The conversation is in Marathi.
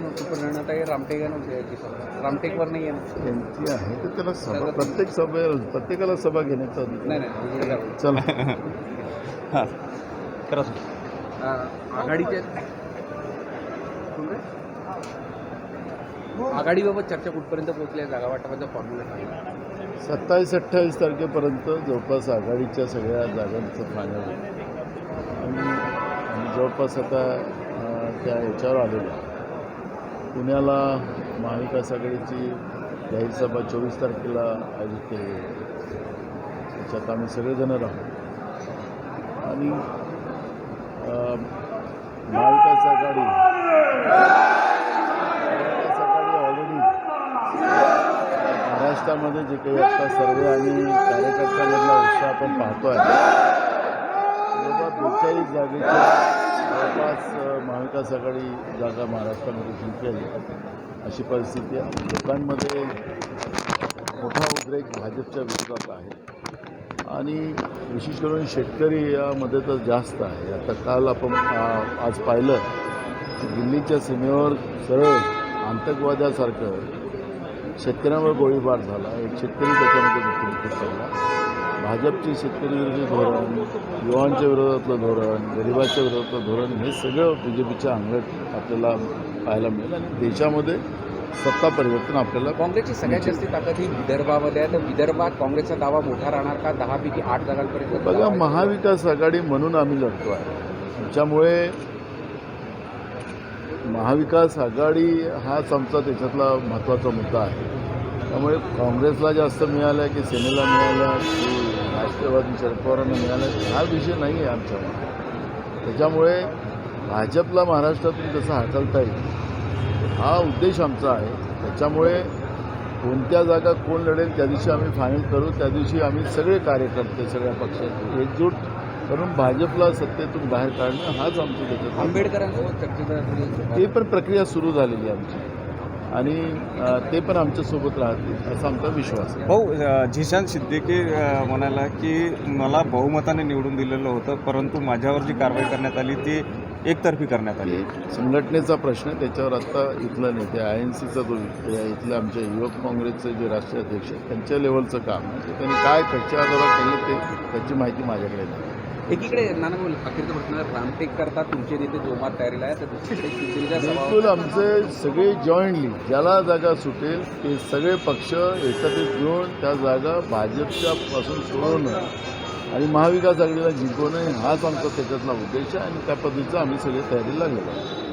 नव्हती पण रणताई रामटेक नव्हते याची सभा. रामटेकवर नाही आहे ना त्यांची आहे. तर त्याला सभा प्रत्येक सभे प्रत्येकाला सभा घेण्याचा अधिकार नाही नाही. चला. हां. करा सर अं, आघाडीचे आघाडीबाबत चर्चा कुठपर्यंत पोहोचली आहे? जागा वाटपाचा फॉर्म्युला सांगा सत्तावीस अठ्ठावीस तारखेपर्यंत जवळपास आघाडीच्या सगळ्या जागांचं फायनल. आणि जवळपास आता त्या ह्याच्यावर आलेलं आहे. पुण्याला महाविकास आघाडीची जाहीर सभा चोवीस तारखेला आयोजित केली त्याच्यात आम्ही सगळेजण राहू. आणि महाविकास आघाडी. महाविकास आघाडी ऑलरेडी महाराष्ट्रामध्ये जे काही आता सर्वे आणि कार्यकर्त्यांमधला उत्साह आपण महत्त्व आहे तेव्हा बेचाळीस जागेच्या जवळपास अ, महाविकास आघाडी जागा महाराष्ट्रामध्ये जिंकेल अशी परिस्थिती आहे. लोकांमध्ये मोठा उद्रेक भाजपच्या विरोधात आहे. आणि विशेष करून शेतकरी यामध्ये तर जास्त आहे. आता काल आपण आज पाहिलं की दिल्लीच्या सीमेवर सरळ आतंकवाद्यासारखं शेतकऱ्यांवर गोळीबार झाला. एक शेतकरी त्याच्यामध्ये मृत्यूमुखी पडला भाजपचे शेतकरी विरोधी धोरण युवांच्या विरोधातलं धोरण गरिबाच्या विरोधातलं धोरण हे सगळं बी जे पीच्या अंगत आपल्याला पाहायला मिळेल. आणि देशामध्ये सत्ता परिवर्तन आपल्याला काँग्रेसची सगळ्यात जास्त ताकद ही विदर्भामध्ये आहे. तर विदर्भात काँग्रेसचा दावा मोठा राहणार का? दहा पैकी आठ जागांपर्यंत बघा महाविकास आघाडी म्हणून आम्ही लढतो आहे. त्याच्यामुळे महाविकास आघाडी हाच आमचा त्याच्यातला महत्त्वाचा मुद्दा आहे. त्यामुळे काँग्रेसला जास्त मिळालं की सेनेला मिळालं की राष्ट्रवादी शरद पवारांना मिळालं हा विषय नाही आहे आमच्यामध्ये त्याच्यामुळे भाजपला महाराष्ट्रातून कसं हाकलता येईल हा उद्देश आमचा आहे. त्याच्यामुळे कोणत्या जागा कोण लढेल त्या दिवशी आम्ही फायनल करू त्या दिवशी आम्ही सगळे कार्यकर्ते सगळ्या पक्षाचे एकजूट करून भाजपला सत्तेतून बाहेर काढणं हाच आमचं त्याच्यात आंबेडकरांसोबत चर्चेचा ते पण प्रक्रिया सुरू झालेली आहे आमची. आणि ते पण आमच्यासोबत राहतील असा आमचा विश्वास आहे. भाऊ झिशान सिद्दीकी म्हणाला की मला बहुमताने निवडून दिलेलं होतं परंतु माझ्यावर जी कारवाई करण्यात आली ती एकतर्फी करण्यात आली. संघटनेचा प्रश्न त्याच्यावर आत्ता इथलं नेते आय एन सीचा जो या इथले आमचे युवक काँग्रेसचे जे राष्ट्रीय अध्यक्ष आहेत त्यांच्या लेवलचं काम ते त्यांनी काय कच्च्या आधारात केलं ते त्याची माहिती माझ्याकडे नाही. एकीकडे नाना बोल अखेरचा प्रश्न रामटेक करता तुमचे नेते जोमात तयारीला आहे तर दुसरीकडे शिवसेनेच्या बिलकुल आमचे सगळे जॉईंटली ज्याला जागा सुटेल ते सगळे पक्ष एकत्रित घेऊन त्या जागा भाजपच्या पासून सोडवणं आणि महाविकास आघाडीला जिंकवणं हाच आमचा त्याच्यातला उद्देश आहे आणि त्या पद्धतीचं आम्ही सगळे तयारी लागलेलो